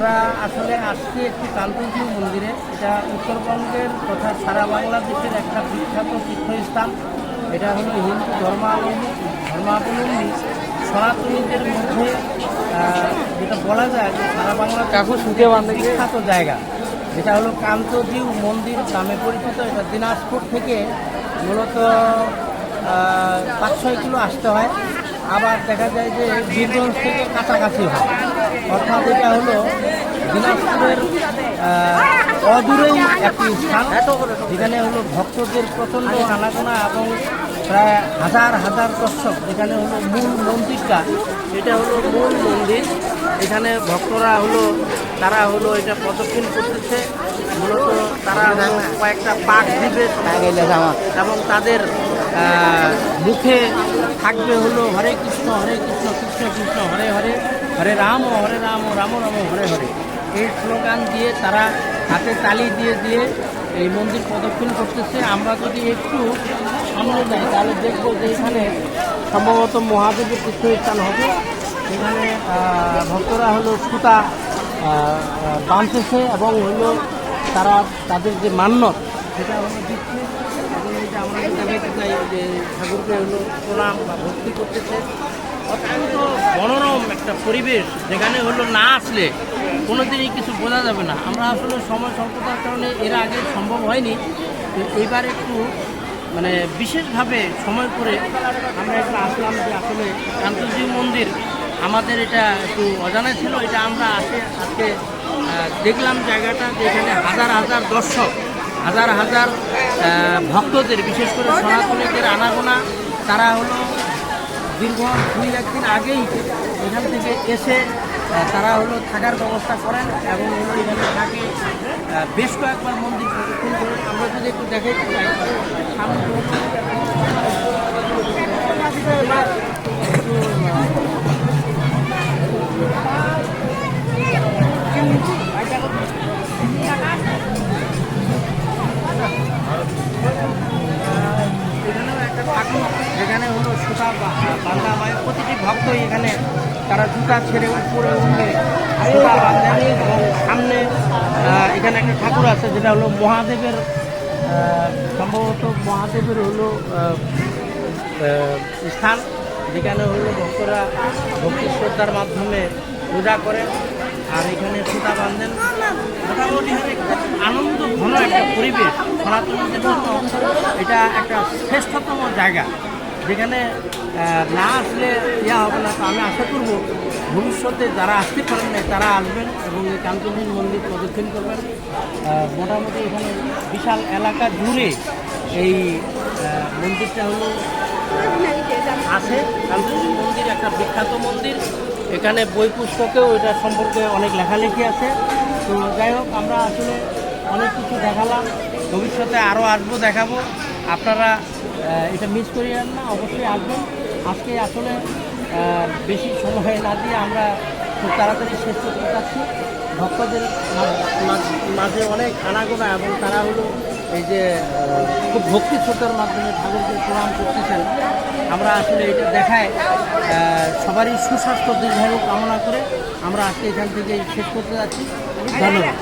আমরা আসলে আসছি একটি কান্তজিউ মন্দিরে। এটা উত্তরবঙ্গের তথা সারা বাংলাদেশের একটা বিখ্যাত তীর্থস্থান। এটা হলো হিন্দু ধর্মাবলম্বী ধর্মাবলম্বী সনাতনীদের মধ্যে যেটা বলা যায় যে সারা বাংলা কাকু শুকে বিখ্যাত জায়গা। যেটা হলো কান্তজিউ মন্দির নামে পরিচিত। এটা দিনাজপুর থেকে মূলত পাঁচ ছয় কিলো আসতে হয়। আবার দেখা যায় যে বীরগঞ্জ থেকে কাছাকাছি হয়। অর্থাৎ এটা হলো দিনাজপুরের অদূরেই একটি স্থান। যেখানে হলো ভক্তদের প্রচণ্ড আনাগোনা এবং প্রায় হাজার হাজার দর্শক। যেখানে হলো মূল মন্দিরটা। এটা হলো মূল মন্দির। এখানে ভক্তরা হলো, তারা হলো এটা প্রদক্ষিণ করতেছে। মূলত তারা কয়েকটা পাক দিবে। এবং তাদের মুখে থাকবে হলো হরে কৃষ্ণ হরে কৃষ্ণ কৃষ্ণ কৃষ্ণ, হরে হরে। হরে রাম হরে রাম রাম রাম, হরে হরে। এই স্লোগান দিয়ে তারা হাতে তালি দিয়ে দিয়ে এই মন্দির প্রদক্ষিণ করতেছে। আমরা যদি একটু সামনে যাই, তাহলে দেখব যে এখানে সম্ভবত মহাদেবের তীর্থস্থান হবে। এখানে ভক্তরা হলো সুতা বাঁধতেছে এবং হলো তারা তাদের যে মান্যত, সেটা হলো দিচ্ছে। এবং এই যে আমরা যে ঠাকুরকে হলো প্রণাম বা ভক্তি করতেছে। অত্যন্ত একটা পরিবেশ যেখানে হলো না আসলে কোনোদিনই কিছু বোঝা যাবে না। আমরা আসলে সময় স্বল্পতার কারণে এর আগে সম্ভব হয়নি। তো এইবার একটু মানে বিশেষভাবে সময় করে আমরা এখানে আসলাম যে আসলে কান্তজি মন্দির আমাদের এটা একটু অজানা ছিল, এটা আমরা আসে আজকে দেখলাম জায়গাটা যে এখানে হাজার হাজার দর্শক, হাজার হাজার ভক্তদের, বিশেষ করে সনাতনীদের আনাগোনা, তারা হলো দীর্ঘ দুই একদিন আগেই এখান থেকে এসে তারা হলো থাকার ব্যবস্থা করেন এবং হলো এখানে থাকে। বেশ কয়েকবার মন্দির আমরা যদি একটু দেখে সামনে যেখানে হলো সুতা বাঁধা হয়। প্রতিটি ভক্তই এখানে তারা জুতা ছেড়ে উপরে উঠে সুতা বাঁধেন এবং সামনে এখানে একটা ঠাকুর আছে যেটা হলো মহাদেবের সম্ভবত মহাদেবের হলো স্থান। যেখানে হলো ভক্তরা ভক্তি শ্রদ্ধার মাধ্যমে পূজা করেন আর এখানে সুতা বাঁধেন। মোটামুটি আনন্দ ঘন একটা পরিবেশ। সনাতনীদের জন্য এটা একটা শ্রেষ্ঠতম জায়গা। যেখানে না আসলে ইয়া হবে না, তো আমি আশা করব ভবিষ্যতে যারা আসতে পারেন না তারা আসবেন এবং এই কান্তজির মন্দির প্রদক্ষিণ করবেন। মোটামুটি এখানে বিশাল এলাকা জুড়ে এই মন্দিরটা হলো আছে। কান্তজি মন্দির একটা বিখ্যাত মন্দির। এখানে বই পুস্তকেও এটা সম্পর্কে অনেক লেখালেখি আছে। তো যাই হোক, আমরা আসলে অনেক কিছু দেখালাম। ভবিষ্যতে আরও আসব, দেখাবো। আপনারা এটা মিস করিয়েন না, অবশ্যই আসবেন। আজকে আসলে বেশি সময় না দিয়ে আমরা খুব তাড়াতাড়ি শেষ করতে চাচ্ছি ভক্তদের মাঝে অনেক আনাগোনা এবং তারা হলো এই যে খুব ভক্তি শ্রদ্ধার মাধ্যমে ঠাকুরকে প্রণাম করতেছেন। আমরা আসলে এটা দেখায় সবারই সুস্বাস্থ্য, দীর্ঘায়ু কামনা করে আমরা আজকে এখান থেকে শেষ করতে যাচ্ছি। ধন্যবাদ।